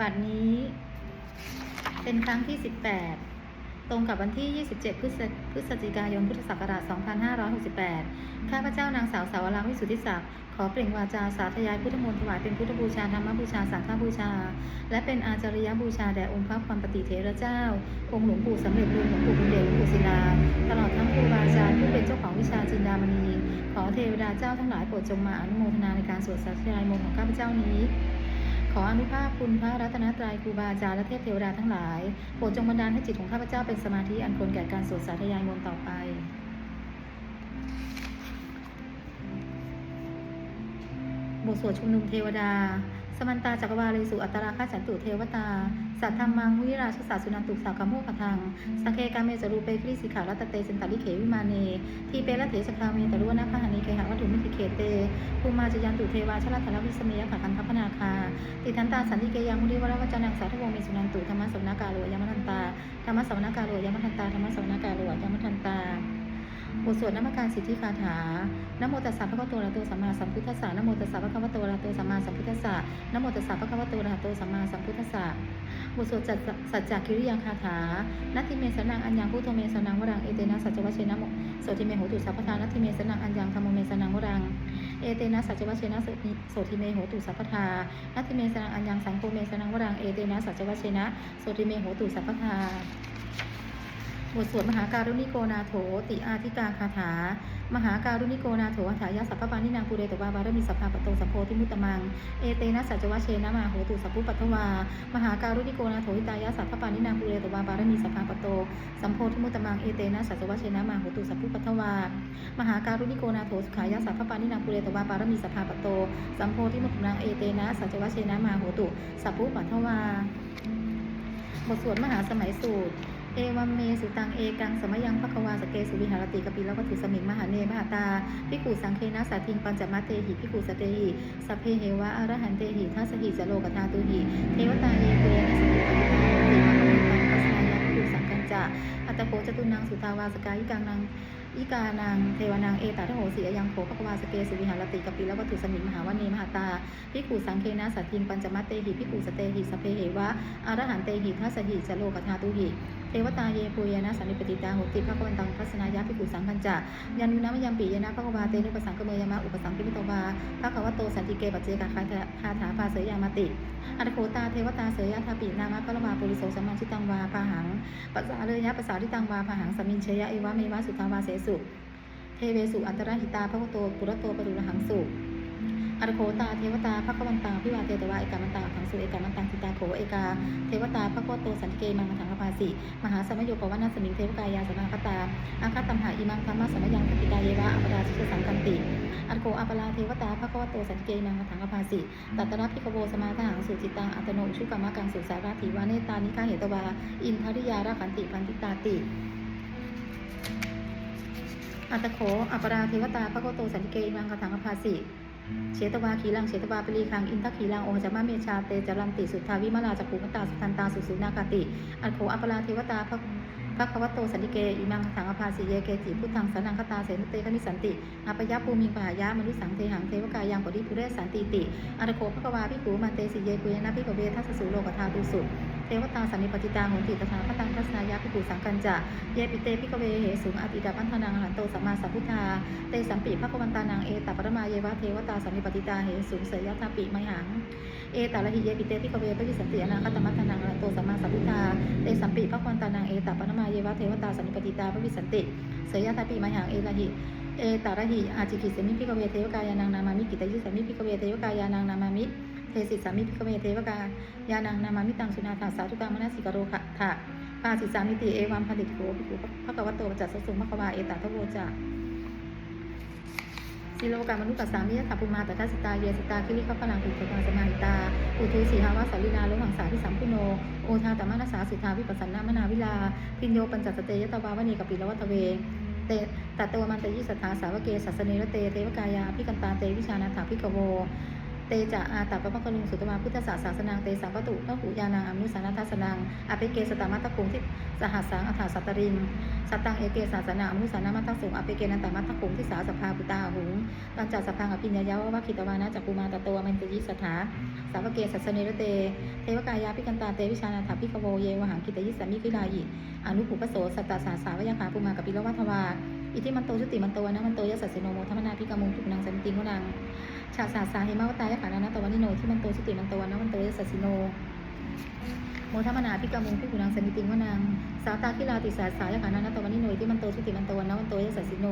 บัดนี้ เป็นครั้งที่ 18 ตรงกับวันที่ 27พฤศพฤศจิกายน พุทธศักราช 2568 ข้าพเจ้านางสาวสาวรางวิสุทธิศักดิ์ ขอเปล่งวาจาสาธยายพุทธมนต์ถวายเป็นพุทธบูชาธรรมบูชาสังฆบูชา และเป็นอาจาริยบูชาแด่องค์พระความปฏิเถระเจ้า องค์หลวงปู่สำเร็จรูปหลวงปู่บุญเดชหลวงปู่ศิลา ตลอดทั้งครูบาอาจารย์ผู้เป็นเจ้าของวิชาจินดามณี ขอเทวดาเจ้าทั้งหลายโปรดจงมาอนุโมทนาในการสวดสาธยายมนต์ของข้าพเจ้านี้ นุภาพคุณพระรัตนตรัยครูบาอาจารย์และเทพเทวดาทั้งหลายโปรดจงบันดาลให้จิตของข้าพเจ้าเป็นสมาธิอันควรแก่การสวดสาธยายมนต์ต่อไปบทสวดชุมนุมเทวดา สมันตาจักรวาเลสุอัตราคาฉันตุเทวตา สัทธรรมังวิราชสาสุนันตุสากรรมโมกทังสังเคกาเมจรูเปคริสิขารัตเตสันตาลิเขวิมาเน ทีเปละเถสคาเมตรุวนาคหานิเคหะวัตถุมิธิเขเตภูมาจยันตุเทวาชลัทธลวิสเมยขักันทัพนาคา ติทันตาสันติเกยังมุนิวรวัจนังสาธุวงมีสุนันตุธรรมสวนากาโลยมทันตาธรรมสวนากาโลยมทันตาธรรมสวนากาโลยมทันตา บทสวดนามการสิทธิคาถานโมตัสสะพระคัมภโตระโตสัมมาสัมพุทธัสสะนโมตัสสะพระคัมภโตระโตสัมมาสัมพุทธัสสะนโมตัสสะพระคัมภโตระโตสัมมาสัมพุทธัสสะบทสวดจัดสัจจกิริยาคาถานัตติเมสนังอัญญังพุทโธเมสนังวรังเอเตนะสัจจวัชเชนะโมโสติเมโหตุสัพพทานัตติเมสนังอัญญังธรรมเมสนังวรังเอเตนะสัจจวัชเชนะโสติเมโหตุสัพพทานัตติเมสนังอัญญังสังโฆเมสนังวรังเอเตนะสัจจวัชเชนะโสติเมโหตุสัพพทา บทสวดมหาการุณิโกนาโถ ติอาธิกาคาถา มหาการุณิโกนาโถอัฏฐายะสัพพปานินางปุเรตวาบารมีสัพพาปโตสัพโพธิมุตตมัง เอเตนะสัจจวะเชนะมาโหตุสัพพุปัทวา มหาการุณิโกนาโถหิตายะสัพพปานินางปุเรตวาบารมีสัพพาปโตสัมโพธิมุตตมัง เอเตนะสัจจวะเชนะมาโหตุสัพพุปัทวา มหาการุณิโกนาโถสุขายะสัพพปานินางปุเรตวาบารมีสัพพาปโตสัมโพธิมุตตมัง เอเตนะสัจจวะเชนะมาโหตุสัพพุปัทวาบทสวดมหาสมัยสูตร เอวัมเมสุตังเอกังสมยังภควาสเกสุวิหารติกปิลวัตถุสมิงมหาเนมหาตาพิกูสังเคนะสัตทิงปัญจมัตเตหิพิกุสเตหิสัพเพเหวะอรหันเตหิทัสหิจโลกธาตุหิเทวตาเยเปนะสติปฏิตาเทวะมิตังกัสนายะพิกูสังกัญจะอัตโคจตุนังสุทาวาสกายิกังนัง อิกานังเทวนังเอตาทโหสีอยังโขภควาสเกสุวิหารติกปิลวัตถุสมิงมหาวเนมหาตาพิกุสังเคนะสัตทิงปัญจมัตเตหิพิกุสเตหิสเพเหวะอรหันเตหิทัสหิจโลกธาตุหิเทวตาเยปุยนะสันนิปติตาโหติพระกวันตังทัศนายาภิกขุสังคัญจะยันุนะมยัมปียนะพระกวาเตนุปสังกเมยมะอุปสังกิมิโตวาพระกวโตสันติเกปัจเจกคาถาคาถาภาเสยยามาติอัตโคตาเทวตาเสยยาทาปินามะพระวาปุริโสสัมมาชิตังวาพาหังปัสสาเลยะปัสสาทิตังวาพาหังสมินเชยะเอวะเมวะสุทาวาเสสเทเวสุอัตระหิตาพระโตปุรโตปรุรหังสุอรโคตาเทวตาภควันตาพิวาเตตวะเอกามันตาทังสุเอกามันตังทิตาโขเอกา เทวตาภควโตสันติเกมังมังถังภาสิมหาสมโยปวันาสมิงเทวกายาสนาคตาอาคาตัมหาอิมังธรรมสมยังคติกาเยวะอัปราชิตสังกันติอัตโกอัปลาเทวตาภควโตสันติเกมังมังถังภาสิตัตตระพิกโวสมาทหังสุจิตังอัตโนชุกรรมกังสุสาราธิวาเนตานิฆาเหตวาอินทริยาราขันติพันติตาติ อัตโขอัปราเทวตาพระโตสันติเกมังมังถังอภาสิเชตวาขีลังเชตวาปรีคังอินทขีลังโอจามะเมชาเตจรันติสุทธาวิมาลาจักขุมตาสุทันตาสุสุนาคติอัตโขอัปปลาเทวตาพระ พระควโตสันติเกอิมังถังอภาสิเยเกติพุทธังสนังคตาเสนุเตคมิสันติอปยะภูมิงปหายะมนุสังเทหังเทวกายังปริปุเรสันติติอันโคภควาพิกูมันเตสิเยกุยนะพิกเวทัสสุโลกธาตุสุเทวตาสันนิปติตาโหติตถาคตังทัศนายะพิกูสังกันจะเยปิเตพิกเวเหสุงอติดาพันธนังหันโตสัมมาสัมพุทธาเตสัมปิภควันตานังเอตปรมาเยวะเทวตาสันนิปติตาเหสุเสยยะทาปิไมหังเอตาละหิเยปิเตพิกเวปวิสันติอนาคตมัตตนังหันโตสัมมาสัมพุทธาเตสัม พระควันตานางเอตปนมาเยวะเทวตาสันนิปติตาพระวิสันติ เสยยะตาปีมาหังเอละหิ เอตาระหิอาจิกิเสมิพิกเวเทวกายานางนามามิกิตายุสามิพิกเวเทวกายานางนามามิ เทสิสามิพิกเวเทวกายานางนามามิตังสุนาถาสาธุกังมนัสสิกโรขะถะปาสิสามิติเอวัมผลิตโกภิกขุพระกวโตปัจจัสสุมะควาเอตาทโวจา สิโลกามนุกัสสามิยถาภูมาแต่ทัสสิตาเยสตาคิริขพลังอุตตาสมาหิตา อุทูสีหาวาสาลินาโลหังสาพิสัมพุโน โอทาตมนัสสาสิทธาวิปัสสนามนาวิลา พินโยปัญจสเตยตวาวณีกปิลวัตเวเตตัตตวมันตยิสัทธาสาวเกสัสเนรเต เทวกายาพิกันตาเตวิชานาถาพิกโว เตจะอาตัปปะกลุงสุตมาพุทธศาสนาเตสังปตุละหูยานังอนุสานาทัสนังอภิเกสตมัตตคุงที่สหัสสังอัฏฐสัตตริงสัตตังเอเกศาสนาอนุสานามัตตสุงอภิเกนันตมัตตคุงที่สาสภาปุตตาหุงตันจัสพังอภิญญายาวะคิตวานะจักกุมาตโตมันตยิสถาสาวเกสัสเนรเต เทวกายาพิกันตาเตวิชานาถาพิกโวเยวหังกิตยิสามิคิลายิอนุปุปโสสัตตาสาสาวยาคาปุมากับปิโลวัทวาอิทิมันโตชุติมันโตนะมันโตยสัสสิโนโมธรรมนาพิกามุงทุกนังสันติงวนัง ชาสาสาเหมาวตายะขานานะตวันนิโนที่มันโตชุติมันโตวนะมันโตยสัสสิโน โมธรรมนาพิกามุงทุกนังสันติงวนังสาตาคิลาติสาสายะขานานตวันิโนยที่มันโตชุติมันโตวันะมันโตยสัสิโน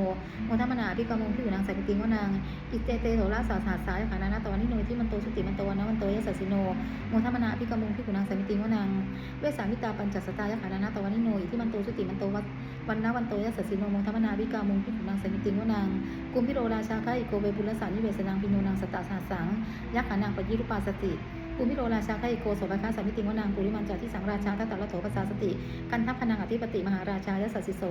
โมธรรมนาพิกามุงทุกนังสันติงวนังอิเตเตโสราสาสาสายะขานานตวันิโนยที่มันโตชุติมันโตวันะมันโตยสัสิโนโมธรรมนาพิกามุงทุกนังสันติงวนังเวสามิตาปัญจสตายะขานานตวันิโนยที่มันโตชุติมันโตวัตวันนวันโตยสัสิโนโมธรรมนาวิกามงพิขุนังสมิติงวนังกุมพิโรราชาคาอิโกเวบุลสานิเวสนังพิโนนังสตตาสาสังยักขานังปยิรุปาสติ กุมพิโรราชาคาอิโกโสภคาสมิติวนังปุริมันจาที่สังราชาทัตตะละโถปสาสติ กันทัพพนังอธิปติมหาราชายสัสสิโส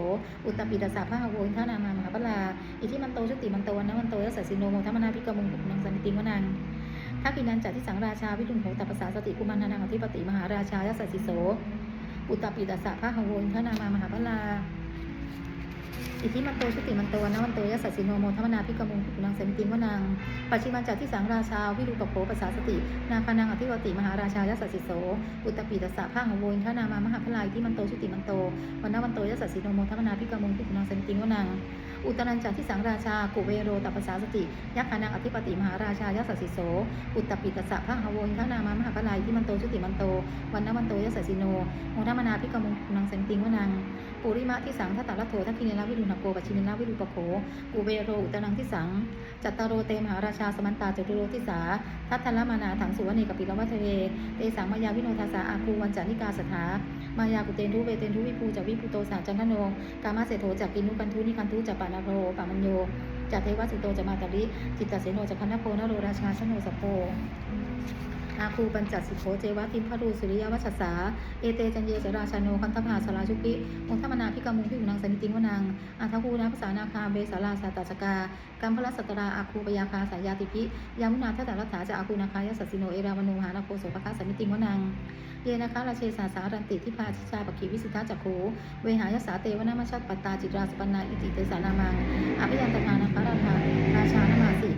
อุตตปิตสาพหะโวอินทนามามหาปลาอิทิมันโตชุติมันโตวันนะวันโตยสัสสิโนโมงธรรมนาวิกามงพิขุนังสมิติวนังทักกินันจัที่สังราชาวิรุณโหตปสาสติกุมารนังอธิปติมหาราชายสัสสิโส อุตตปิตสาพหะโวอินทนามามหาปลา อิทธิมันโตชุติมันโตนะมันโตยสัสสิโนโมธรรมนาพิกมุงนังเสมิติงวนางปัจฉิมันจักที่สังราชาวิรูปโภาษาสติ นาคานังอธิวติมหาราชายสัสสิโส อุตตปิตสะข้างโวินทนามามหาพลายที่มันโตชุติมันโตวันนวันโตยสัสสิโนโมธรรมนาพิกมุงนังเสมิติงวนาง อุตรัญจักที่สังราชากุเวโรตัปปสาสติ ยักขานังอธิปติมหาราชายสัสสิโส อุตตปิตสะพาหโวินทนามามหาพลายที่มันโตชุติมันโตวันนวันโตยสัสสิโนโมธรรมนาพิกมุงพิกุนังเสมิติงวนังปุริมะที่สังทัตตะละโถทักขิเนละวิรุณโกปัจฉิมินะวิรุปโขกูเบโรอุตนังที่สังจัตตโรเตมหาราชาสมันตาจตุโรทิสาทัตทละมานาถังสุวรรณีกปิลวัฒเวเตสังมายาวิโนทาสาอาคูวันจานิกาสถามายากุเตนทุเวเตนทุวิภูจากวิภูโตสาจันทโนกามาเสโถจากกินุกันทุนิกันทุจากปานาโรปามัญโยจากเทวสิโตจะมาตาลิจิตตเสโนจากคันนโพนโรราชาชโนสโพ อาคูปัญจสิโขเจวะทิมพรูสุริยวัชสา เอเตจันเยจราชาโนคันธภาสาราชุปิองค์ธรรมนาพิกามุงพิกุนังสนิติงวนังอาทคูนาภาษานาคาเบสาราสาตาสกากัมพลสัตราอาคูปยาคาสายาติพิยามุนาทัตตรัตถาจะอาคูนาคายสัสิโนเอราวโนหานาโคโสภคาสนิติงวนังเยนะคะราเชสาสารันติทิพาชิชาปกีวิสิทธาจักโขเวหายสาเตวนามาชัตปัตตาจิตราสปนาอิติเตสานามังอภิยันตทานาคาราธาราชานามาสิ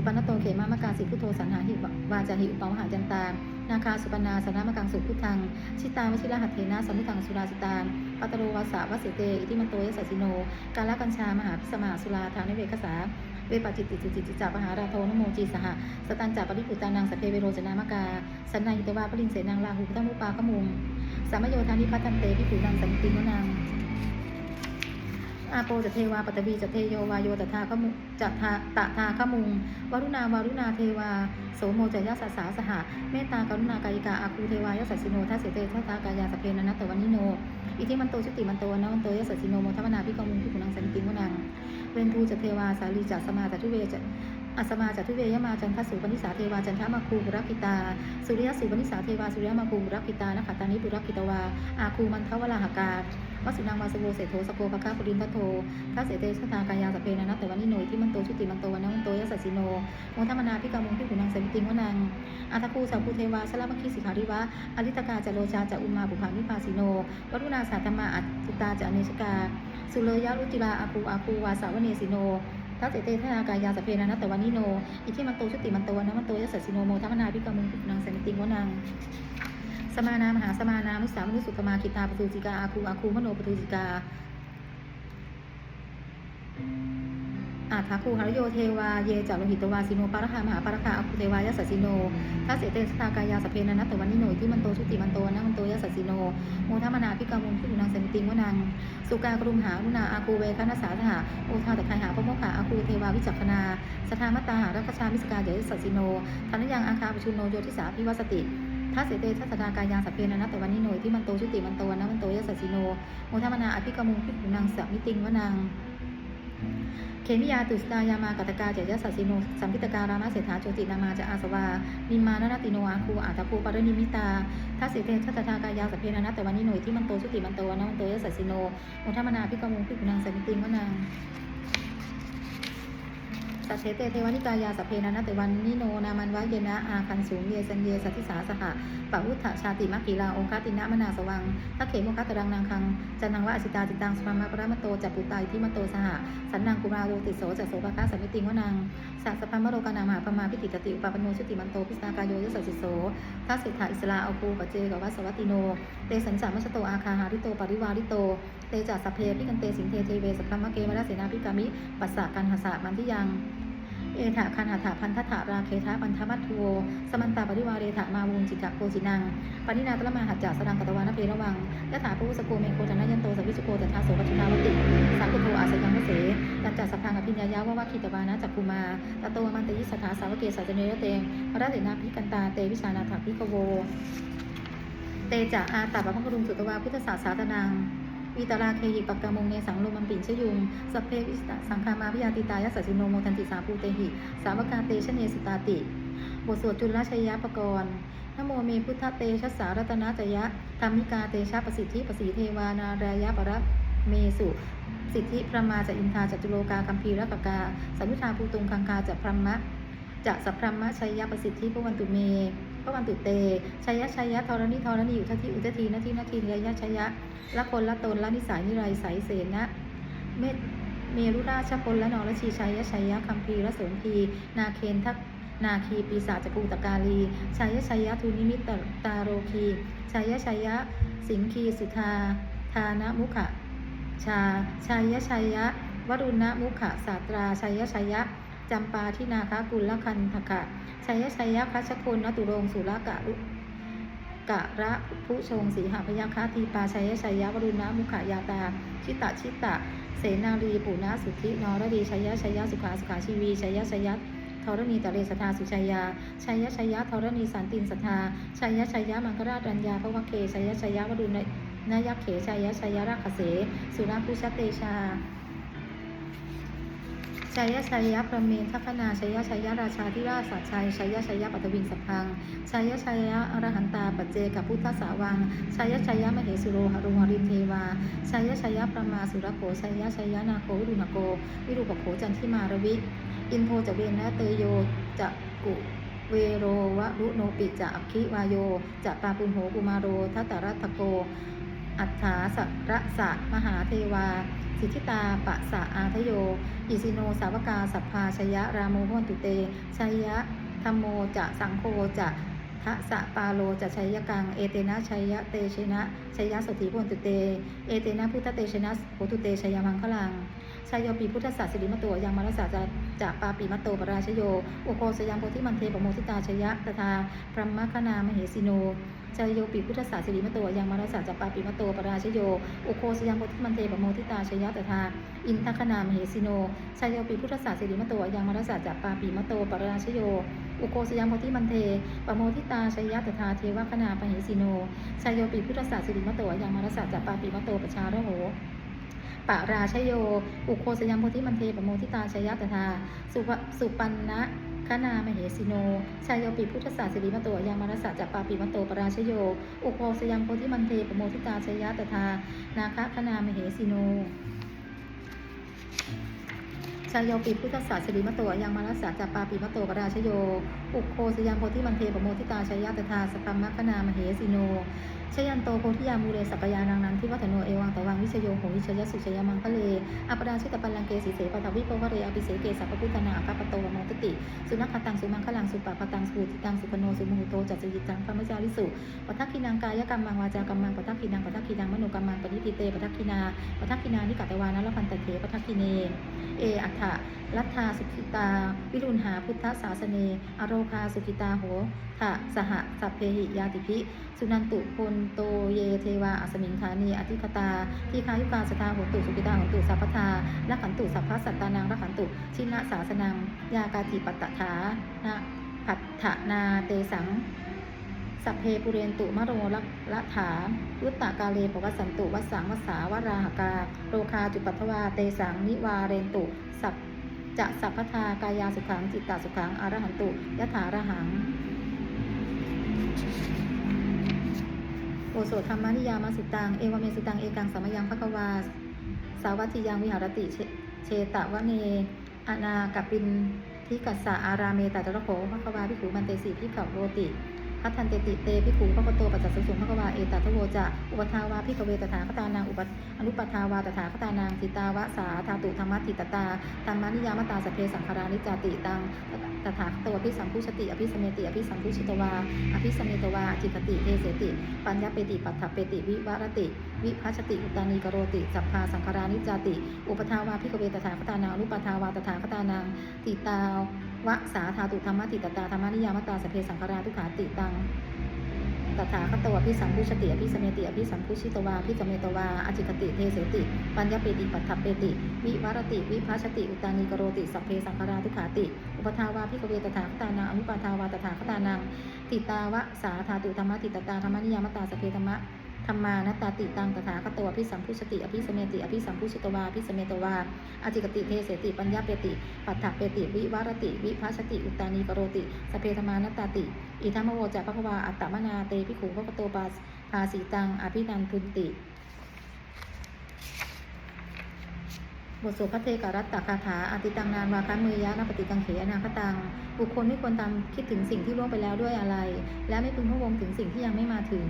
สุปนโตเขมามกาสิพุทโธสันหาหิวาจาหิอุปาหาจันตานาคาสุปนาสนามกังสุพุทธัง ชิตาวชิรหัตเถนะสมิทังสุราสิตาปัตโรวาสาวสิเต อิทิมันโตยสัสิโน กาลกัญชามหาพิสมาสุราทางนิเวกษาเวปจิตติจุจิจิจาปหาราโทนโมจีสหสตันจาปริปุตานังสพเพเวโรจนามกาสันนาหิตวาปรินเสนังลาหูพุทธมุปาขมุงสามโยธานิพัตันเตพิภูนังสันติงวนัง อาโปจะเทวาปัตตวีจะเทโยวาโยตถาขมุจะทาตะทาขมุงวรุณาวารุณาเทวาโสโมจะยสสาสหะเมตตากรุณากายิกาอาคูเทวายะสัสสิโนทัสเสเตทัตตากายาสเพนนนตวันิโน อิทิมันโตชุติมันโตนะวันโตยะสัสสิโนโมทัมนาพิกมุงพิกุนังสันติงวนังเวนทูจะเทวาสาลีจะสมาจะทุเวจะอัสมาจัตุเวยมาจันทสุปนิสาเทวาจันทมาคูบุรักขิตา สุริยสุปนิสาเทวาสุริยมาคูบุรักขิตานะขัตานิบุรักขิตวาอาคูมันทวราหกา วสุนังวาสโวเสโทสโกภคาปุรินทโททัสเสเตชะตากายาสเพนะนัตตวันิโนยที่มันโตชุติมันโตวันนะวันโตยสัสสิโนโมทัมมนาพิกามุงพิกุนังสมิติงวนังอาทคูสัพพุเทวาชลามคีสิขาริวะอริตกาจโรชาจะอุมาบุภานิพาสิโนวัตุนาสาธมาอัตติตาจะอเนชกา สุเลยะรุจิลาอาคูอาคูวาสาวเนสิโนทัสเสเตทนากายาสเพนะนัตตวันิโน อิทิมันโตชุติมันโตวันนะวันโตยสัสสิโนโมทัมมนาพิกามุงพิกุนังสมิติงวนัง สมานามหาสมานามุสามุสุตมาคิตาปตุจิกาอาคูอาคูมโนปตุจิกาอาทาคูหรโยเทวาเยจาโลหิตวาสิโนปารคามหาปารคาอาคูเทวายสัสสิโนทัสเสเตสตากายาสเพนะนัตตวันนิโนที่มันโตชุติมันโตนะมันโตยสัสสิโนโมทมมนาพิกามุงพิกุนังสมิติงวนังสุกากรุมหาอุนาอาคูเวคณสาธหาโอทาตะไคหาพระโมคขาอาคูเทวาวิจักขนาสทามตตาหารัคชามิสกาเดสัสสิโนทันยังอาคาปชุนโนโยทิสาพิวัสติ ทัสเสเตทัสดากายาสพเพนะนัตตวันนิโนที่มันโตชุติมันโตนะมันโตยสัสสิโนโมทัมมนาอภิกามุงพิกุนังสมิติงวนังเคมิยาตุสตายามากัตกาเจยสัสสิโนสัมพิตการามะเสถาโจตินามาจะอาสวานิมมานนติโนอาคูอาตาคูปารนิมิตาทัสเสเตทัสทากายาสพเพนะนัตตวันนิโนที่มันโตชุติมันโตนะมันโตยสัสสิโนโมทัมมนาอภิกามุงพิกุนังสมิติงวนัง สสัทเทเตเทวานิกายาสเพนันนะเตวันนิโนนามันวะเยนะอาคันสูงเยสัญเยสัทิสาสหะปะวุฒชาติมักกีลาองคาตินะมนาสวังทักเขโมคัตตรังนางคังจันทังวะอสิตาจิตังสรามะปรามโตจัปปุตายทิมโตสหะสันนังกุมาโรติโสจัสโสภะคะสัมมิติงวนังสัสพัมมโรกานามาปมาพิติตติอุปปปโนชุติมันโตพิสนากายโยยสสสิโสทัสิทธาอิสลาอาภูปเจกวัสวัตติโนเตสัญจามัชโตอาคาหาริโตปริวาริโตเตจัสสเพพิกันเตสิงเทเทเวสัพพมะเกมรเสนาพิกามิปัสสะกันหสะมันทิยัง เอถะคันหถะพันทถะราเคทะปันทมัตโวสมันตาปริวาเรถะมาวุงจิกะโกจินังปณินาตละมาหัจจสดังกตวานเพระวังยะถาภูสโกเมโคจนยันโตสวิสุโกตถาโสปัชชาวติสังกุโทอาสยังมเสตัจจัสสพังอภิญญายาวะวะคิตวานะจักกุมาตโตมันตยิสถาสาวเกสัจเนรเตงพระเสนาพิกันตาเตวิชานาถาพิกโว เตจะอาตาปะพังกรุงสุตวาพุทธศาสาตนัง วิตาราเคหิปักกามงเนสังโลมันปิ่นชยุงสัพเพวิสตสังคามาพิยาติตายสัสสิโนโมทันติสาภูเตหิ สาวกาเตชะเนสุตาติ บทสวดจุลชัยยะปกรณ์นโมเมพุทธเตชะสารัตนาจยะธรรมิกาเตชะประสิทธิประสีเทวานารายะปรัเมสุสิทธิพระมาจะอินทาจัตุโลกาคัมภีรกกาสัมพุทธาภูตุงคังคาจะพรหมะจะสัพพรหมะชัยยะประสิทธิพระวันตุเม พระวันตุเตชัยยะชัยยะธรณีธรณีอยู่ทัทีอุททีนาทีนาทีเนยยะชัยยะละคนละตนละนิสัยนิไรใสยเสนะเมตเมรุราชพลละนอละชีชัยยะชัยยะคัมภีระสนทีนาเคนทักนาคีปีศาจภูตกาลีชัยยะชัยยะทูนิมิตตตาโรคีชัยยะชัยยะสิงคีสุธาทานะมุขะชาชัยยะชัยยะวรุณมุขะศาสตราชัยยะชัยยะจำปาทินาคากุลคันทกะ ชัยยะชัยยะคัชคุณนตุรงสุรกะลุกะระผู้ชงสีหพยาคาทีปาชัยยะชัยยะวรุณะมุขายาตา ชิตะชิตะ เสนารีปุณะสุธินรดีชัยยะชัยยะสุขาสุขาชีวีชัยยะชัยยะธรณีตะเรสทาสุชัยยาชัยยะชัยยะธรณีสันตินสทาชัยยะชัยยะมังคราชรัญญาพระวเกชัยยะชัยยะวรุณนายักเขชัยยะชัยยะราคเส สุราพุชเตชา ชัยยะชัยยะประเมนทัพนาชัยยะชัยยะราชาธิราชสัจชัยชัยยะชัยยะปัตตวิงสัพพังชัยยะชัยยะอรหันตาปัจเจกับพุทธสาวังชัยยะชัยยะมเหสุโรหรุหริเทวาชัยยะชัยยะประมาสุรโขชัยยะชัยยะนาโควิรุณโก วิรุปโขจันทิมารวิ อินโทจเวนะเตโยจะกุเวโรวะรุโนปิจะอัคคิวายโยจะปาปุณโหกุมารโรทัตตรัตโก อัฏฐาสระสะมหาเทวา สิทธิตาปะสะอาทโย อิสิโนสาวกาสัพพาชยะรามโมพนตุเตชัยยะธรรมโมจะสังโฆจะทะสะปาโลจะชัยกัง เอเตนะชัยยะเตชนะชัยยะสติพนตุเต เอเตนะพุทธเตชนะโหตุเตชัยมังคลังชัยโยปีพุทธศาสสิริมโตยังมรสาจะจะปาปีมโตปราชโย อุโคสยังโพธิมันเทปโมทิตาชยะตถาพรหมคณามเหสิโน ชยโยปิพุทธศาสิริมโตยังมารสาจัปปาปิมโตปราชโย อุโคสยังโพธิมันเทปโมทิตาชยะตถาอินทคณามเหสิโนชยโยปิพุทธศาสิริมโตยังมารสาจัปปาปิมโตปราชโย อุโคสยังโพธิมันเทปโมทิตาชยะตถาเทวคณาปเหสิโนชัยโยปิพุทธศาสิริมโตยังมารสาจัปปาปิมโตปชาระโหปะราชโย อุโคสยังโพธิมันเทปโมทิตาชยะตถาสุปสุปันนะ คณามเหสิโน ชายโยปิพุทธศาสิริมโตยังมารสะจัปปาปิมโตปราชโย อุโคสยังโพธิมันเทปโมทิตาชยะตถานาคะคณามเหสิโนชายโยปิพุทธศาสิริมโตยังมารสะจัปปาปิมโตปราชโย อุโคสยังโพธิมันเทปโมทิตาชยะตถาสปัมมคณามเหสิโน ชยันโตโพธิยามูเรสัปยานังนันทิวัฒโนเอวังตวังวิชโยโหวิชยสุชยมังคะเลอปราชิตปัลลังเกสีเสปทวิปวเรอภิเสเกสัพพุทธนาอาคาปโตวโมตติ สุนัขตังสุมังคลังสุปปะตังสุติตังสุปโนสุมุโตจัตจิตังพระมจาริสุปัทักขินังกายกรรมังวาจากรรมังปัทักขินังปัทักขินังมโนกรรมังปณิติเตปัทักขินาปัทักขินานิกัตวานะละพันตเถปัทักขิเนเออัฏฐะ รัตถาสุขิตา วิรุณหาพุทธศาสเน อโรคาสุขิตาโหทะสหสัพเพหิยาติภิสุนันตุพลโตเยเทวาอสมิงธานีอธิคตาทีคายุกาสตาโหตุสุกิตาโหตุสัพพทาละขันตุสัพพสัตตานังละขันตุ ชินะสาสนัง ยากาติปัตตถานะผัตถนาเตสังสัพเพปุเรนตุมะโรละละถาวุตตากาเลปวัสสันตุวัสสังวัสสาวราหกา โรคาจุปัทวาเตสังนิวาเรนตุ สัพ จะสัพพทากายาสุขังจิตตาสุขังอารหันตุยะถาระหังโอโสธรรมานิยามาสิตัง เอวเมสิตัง เอกังสมยังภควา สาวัติยังวิหารติเชตะวะเนอนากัปินทิกัสสะอาราเมตัตระโขภควาพิขูมันเตสีพิขับโรติ พัฒนเตติเตพิขูพระโตปัจจสุสุภควาเอตัทโวจะอุปทาวาพิกเวตถาคตานังอุปอนุปทาวาตถาคตานังติตาวะสาธาตุธรรมติตตาธรรมานิยามตาสเพสังขารานิจจติตังตถาคตวพิสัมพุชติอภิสเมติอภิสัมพุชิตวาอภิสเมตวาจิตติเทเสติ ปัญญาเปติปัฏฐเปติวิวารติ วิพัชติอุตานีกโรติสัพพาสังขารานิจจติ อุปทาวาพิกเวตถาคตานังอนุปทาวาตถาคตานังติตาว วะสาธาตุธรรมติตตาธรรมานิยามตาสเพสังขาราทุขาติตังตถาคตวพิสัมพุชติอภิสเมติอภิสัมพุชิตวาพิจเมตวาอจิกติเทเสติ ปัญญาเปติปัฏฐเปติ วิวารติ วิภัชติ อุตานีกโรติสัพเพสังขาราทุขาติ อุปทาวาพิกเวตถาคตานังอนุปทาวาตถาคตานังติตาวะสาธาตุธรรมติตตาธรรมนิยามตาสเพธรรมะ รรมานตตาติตังตถาคตวพิสัมพุชติ อภิสเมติ อภิสัมพุชิตวาอภิสเมตวาอจิกติเทเสติปัญญาเปติ ปัฏฐเปติ วิวารติ วิภัชติ อุตานีกโรติ สเพธมานตตาติ อิทัมมโวจะพะคะวาอัตตมนาเตพิขูพระกโตปาสภาสีตัง อภินันทุนติบทสวดพระเทกรัตตคาถาอติตังนานวาคะเมยะนปฏิกังเขอนาคตัง บุคคลไม่ควรตามคิดถึงสิ่งที่ล่วงไปแล้วด้วยอะไร และไม่พึงพะวงถึงสิ่งที่ยังไม่มาถึง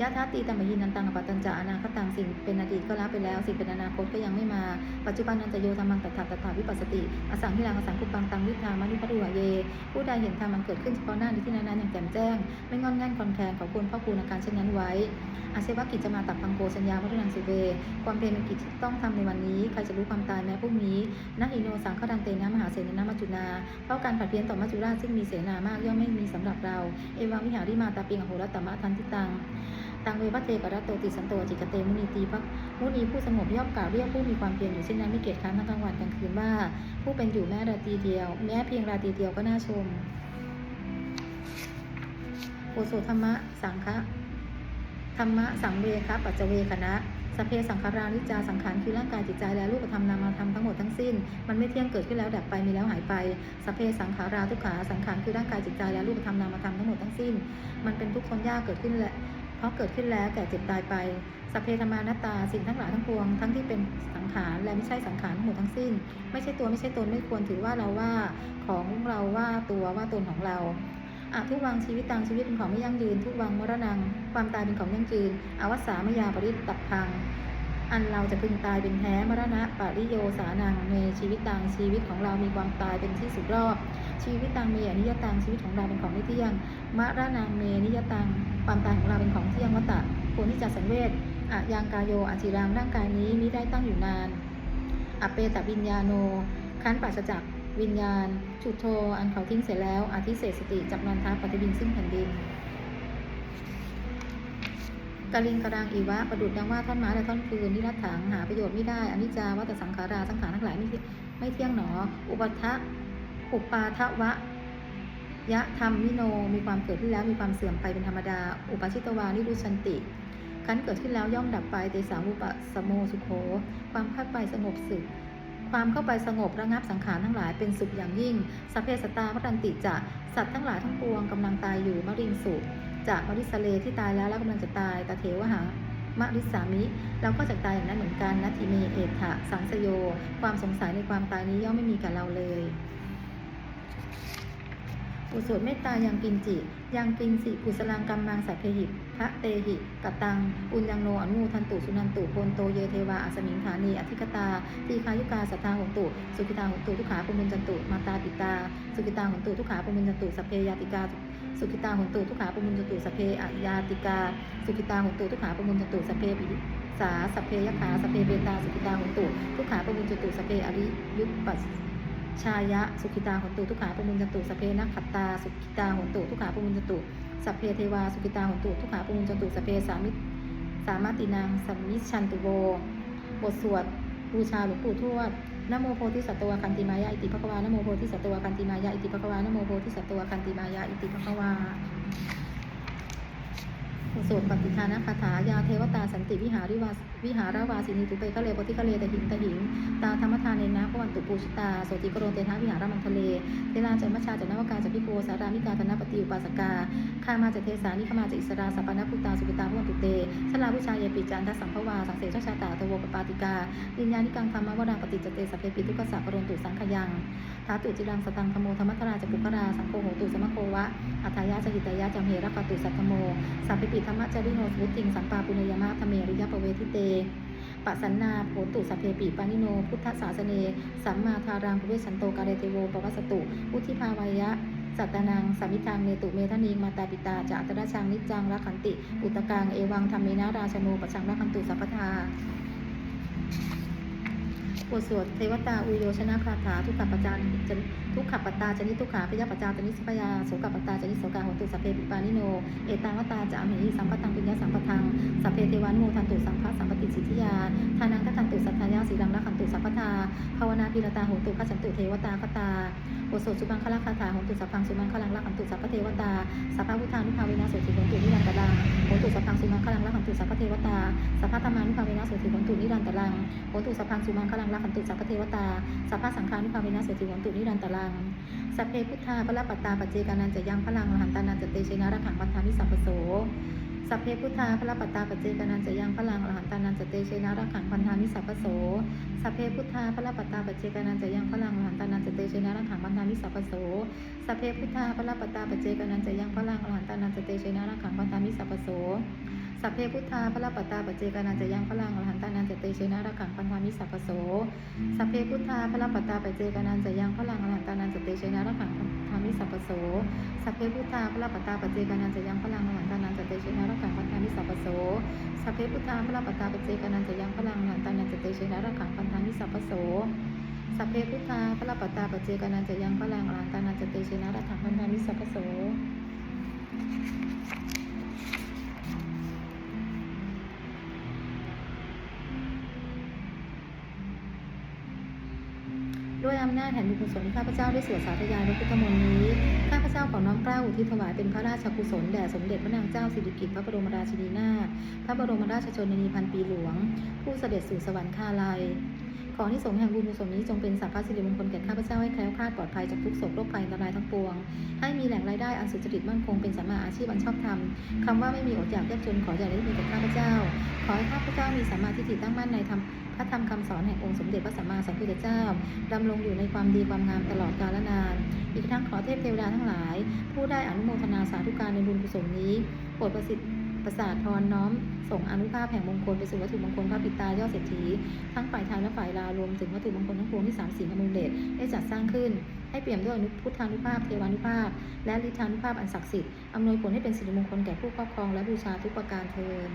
ยะทัตติตัมหินันตังอปตตัญจะอนาคตังสิ่งเป็นอดีตก็ละไปแล้ว สิ่งเป็นอนาคตก็ยังไม่มา ปัจจุบันนันจะโยธรรมังตัทธาตถาวิปัสสติ อสังหิรังอสังคุปังตังวิธามานุพัตุหะเย ผู้ใดเห็นธรรมมันเกิดขึ้นเฉพาะหน้าในที่นั้นๆอย่างแจ่มแจ้ง ไม่งอนแง่นคอนแคลนขอควรพ่อคูณการเช่นนั้นไว้อาเซวะกิจจะมาตักพังโกสัญญาวัฒนังสุเว ความเพียรเป็นกิจต้องทำในวันนี้ ใครจะรู้ความตายแม้พรุ่งนี้นักอิโนสังฆดังเตนะมหาเสนนะมัจจุนา เพราะการผัดเพี้ยนต่อมัจุราชซึ่งมีเสนามากย่อมไม่มีสำหรับเรา เอวังวิหาริมาตาเปียงโหรตตมะทันติตัง ตังเววัเตกรัตโตติสันโตจิกเตมุนีตีพักมุนีผู้สงบย่อมกล่าวเรียกผู้มีความเพียรอยู่เช่นนั้นไม่เกียจค้านทั้งกลางวันกลางคืนว่า ผู้เป็นอยู่แม้ราตรีเดียว แม้เพียงราตรีเดียวก็น่าชมโอโสธรรมะสังฆะธรรมะสังเวคปัจเจเวคณะ สพเพสังขารานิจจาสังขารคือร่างกายจิตใจและรูปธรรมนามธรรมทั้งหมดทั้งสิ้น มันไม่เที่ยงเกิดขึ้นแล้วดับไปมีแล้วหายไปสพเพสังขาราทุกขาสังขารคือร่างกายจิตใจและรูปธรรมนามธรรมทั้งหมดทั้งสิ้น มันเป็นทุกข์ทนยากเกิดขึ้นและเพราะเกิดขึ้นแล้วแก่เจ็บตายไปสัพเพธรรมานตาสิ่งทั้งหลายทั้งปวง ทั้งที่เป็นสังขารและไม่ใช่สังขารทั้งหมดทั้งสิ้น ไม่ใช่ตัวไม่ใช่ตนไม่ควรถือว่าเราว่าของเราว่าตัวว่าตนของเราอะทุกวังชีวิตตังชีวิตเป็นของไม่ยั่งยืน ทุกวังมรณงความตายเป็นของยั่งยืนอวสามยาปริตตับพัง อันเราจะพึงตายเป็นแท้มรณะปริโยสานังในชีวิตตังชีวิตของเรามีความตายเป็นที่สุดรอบชีวิตตังเมอนิยตังชีวิตของเราเป็นของไม่เที่ยงมรณงเมนิยตังความตายของเราเป็นของเที่ยงวัตตะควรที่จะสังเวชอะยังกายโยอาจิรังร่างกายนี้มิได้ตั้งอยู่นานอเปตวิญญาโน คันปัสจักวิญญาณชุดโท อันเขาทิ้งเสร็จแล้วอาทิเศษสติจับนันทาปฏิบินซึ่งแผ่นดิน กาลิงกรังอีวะประดุดดังว่าท่อนไม้และท่อนฟืนนิรัตถังหาประโยชน์ไม่ได้อนิจจาวัตสังขาราสังขารทั้งหลายไม่เที่ยงไม่เที่ยงหนอ อุปทะอุปาทวะยะธรรมวิโนมีความเกิดขึ้นแล้วมีความเสื่อมไปเป็นธรรมดา อุปชิตวานิรุชันติคันเกิดขึ้นแล้วย่อมดับไปเตสาวุปะสโมสุโขความเข้าไปสงบสึก ความเข้าไปสงบระงับสังขารทั้งหลายเป็นสุขอย่างยิ่งสัพเพสตามรันติจะสัตว์ทั้งหลายทั้งปวงกำลังตายอยู่มริงสุ จากมริสเลที่ตายแล้วแล้วกำลังจะตายตาเทวหามริสามิ เราก็จะตายอย่างนั้นเหมือนกันนัตถิเมเอถะสังสโย ความสงสัยในความตายนี้ย่อมไม่มีกับเราเลยอุสวดเมตตายังกินจิ ยังกินสิกุสลังกัมมังสัพเพหิพระเตหิกตัง อุญยังโนอนุทันตุสุนันตุโพนโตเยเทวาอัสมิงฐานีอธิกตา ทีคายุกาสัทธาหงตุ สุกิตาหงตุทุกขาปุมุนจันตุมาตาปิตา สุกิตาหงตุทุกขาปุมุนจันตุสัพเพยาติกา สุกิตาหงตุทุกขาปมุนจตุสัพเพอายาติกา สุกิตาหงตุทุกขาปมุนจตุสัพเพปิสาสัพเพยขาสัพเพเบตาสุกิตาหงตุทุกขาปมุนจตุสัพเพอริยุปัสชายะสุขิตาหุนตุทุกขาปมุญจตุสพเพนักขัตตาสุขิตาหุนตุทุกขาปมุญจตุสัพเพเทวาสุขิตาหุนตุทุกขาปมุญจตุสพเพสามิสามาตินางสัมมิชันตุโวบทสวดบูชาหลวงปู่ทวด นโมโพธิสัตวคันติมายาอิติภควานโมโพธิสัตวคันติมายาอิติภควานโมโพธิสัตวคันติมายาอิติภควา สวดปฏิทานะคาถายาเทวตาสันติวิหาริวาวิหาราวาสินีตุเปคะเลปฏิคะเลตหิงตหิง ตาธรรมทานเนนะพวันตุปูชิตาโสติกโรเตทาวิหารมันทะเลเทลาจันมชาจันนวกาจัพิโกสารามิกาธนปฏิอุปาสกาข้ามาจากเทสานิขมาจากอิสราสัปนพุตาสุกิตาพวันตุเตสลาบูชาเยปิจันทสัมภวาสังเสชชาตาตโวปปาติกาวิญญาณิกังธรรมวรังปฏิจเตสัพเพปิทุกขสัพรนตุสังขยัง ทาตุจิรังสตังธโมธรรมัทราจปุกราสังโฆโหตุสมโควะอัฏฐายาจหิตยาจัมเหระปตุสัทธโมสัพพิปิธรรมจริโนสุติงสัมปาปุเนยมะธเมริยปเวทิเตปัสันนาโหตุสัพเพปิปานิโน พุทธศาสเน สัมมาทารังภเวสันโตกาเรเทโวปวัสสตุอุทิภาวายะสัตตนังสามิทังเนตุเมทนีมาตาปิตาจะอัตระชังนิจจังรักขันติ อุตกังเอวังธรรมเมนาราชโนปชังรักขันตุสัพพทา บทสวดเทวตาอุโยชนะคาถาทุกขปจานทุกขปตาจนิทุกขาพยาปจจาจนิสพยาโสกปตาจนิโสกาหตุสัพเพปิปานิโน เอตังวตาจะอเมหิสัมปตังปิญญาสัมปทังสัพเพเทวานุทันตุสัมภะสัมปติสิทธิยาทานังทัตันตุสัทธายาสีลังรักขันตุสัพพทาภาวนาพิรตาหตุขจันตุเทวตาคตาบทสวดสุบังคละคาถาหตุสัพพังสุมังคลังรักขันตุสัพพเทวตาสัพพะพุทธานุภาเวนะโสติหตุนิรันตรังหตุสัพพังสุมังคลังรักขันตุสัพพเทวตาสัพพะธรรมานุภาเวนะโสติหตุนิรันตรังหตุสัพพังสุมังคลังละรักขันตุสัพพเทวตา สัพพะสังฆานุภาเวนะโสติโหตุนิรันตรัง สัพเพพุทธาพระปัตตาปัจเจกานันจะยังพลังมหันตานันจะเตเชนะระขังปัฏฐามิสัพโส สัพเพพุทธาพระปัตตาปัจเจกานันจะยังพลังอรหันตานันจะเตเชนะระขังพันธามิสัพโส สัพเพพุทธาพระปัตตาปัจเจกานันจะยังพลังอรหันตานันจะเตเชนะระขังพันธามิสัพโส สัพเพพุทธาพระปัตตาปัจเจกานันจะยังพลังอรหันตานันจะเตเชนะระขังพันธามิสัพพโส สัพเพพุทธาพระปัตตาปเจกานันจะยังพลังอรหันตานันจะเตเชนะระขังพันธามิสัพโส สัพเพพุทธาพระปัตตาปเจกานันจะยังพลังอรหันตานันจะเตเชนะระขังพันธามิสัพโส สัพเพพุทธาพระปัตตาปเจกานันจะยังพลังอรหันตานันจะเตเชนะระขังพันธามิสัพโส สัพเพพุทธาพระปัตตาปเจกานันจะยังพลังอรหันตานันจะเตเชนะระขังพันธามิสัพโสสัพเพพุทธาพระปัตตาปเจกานันจะยังพลังอรหันตานันจะเตเชนะระขังพันธามิสัพพโส ด้วยอำนาจแห่งบุญกุศลที่ข้าพเจ้าได้สวดสาธยายพระพุทธมนต์นี้ ข้าพเจ้าขอน้อมเกล้าอุทิศถวายเป็นพระราชกุศลแด่สมเด็จพระนางเจ้าสิริกิติ์พระบรมราชินีนาถ พระบรมราชชนนีพันปีหลวง ผู้เสด็จสู่สวรรคาลัย ขอที่สงแห่งบุญกุศลนี้จงเป็นสัพพะสิริมงคลแก่ข้าพเจ้าให้แคล้วคลาดปลอดภัยจากทุกโศกโรคภัยอันตรายทั้งปวง ให้มีแหล่งรายได้อันสุจริตมั่นคงเป็นสัมมาอาชีพอันชอบธรรมคำว่าไม่มีอดอยากยากจนขออย่าได้มีกับข้าพเจ้า ขอให้ข้าพเจ้ามีสัมมาทิฏฐิตั้งมั่นในธรรมพระธรรมคำสอนแห่งองค์สมเด็จพระสัมมาสัมพุทธเจ้าดำรงอยู่ในความดีความงามตลอดกาลนาน อีกทั้งขอเทพเทวดาทั้งหลาย ผู้ได้อนุโมทนาสาธุการในบุญกุศลนี้โปรดประสิทธิ์ ประสาทพรน้อม ส่งอนุภาพแห่งมงคลไปสู่วัตถุมงคลพระปิตายอดเศรษฐีทั้งฝ่ายไทยและฝ่ายลาวรวมถึงวัตถุมงคลทั้งปวงที่สามสีอมุลเดชได้จัดสร้างขึ้น ให้เปี่ยมด้วยอนุพุทธานุภาพเทวานุภาพ และฤทธานุภาพอันศักดิ์สิทธิ์อำนวยผลให้เป็นสิริมงคลแก่ผู้ครอบครองและบูชาทุกประการเทิน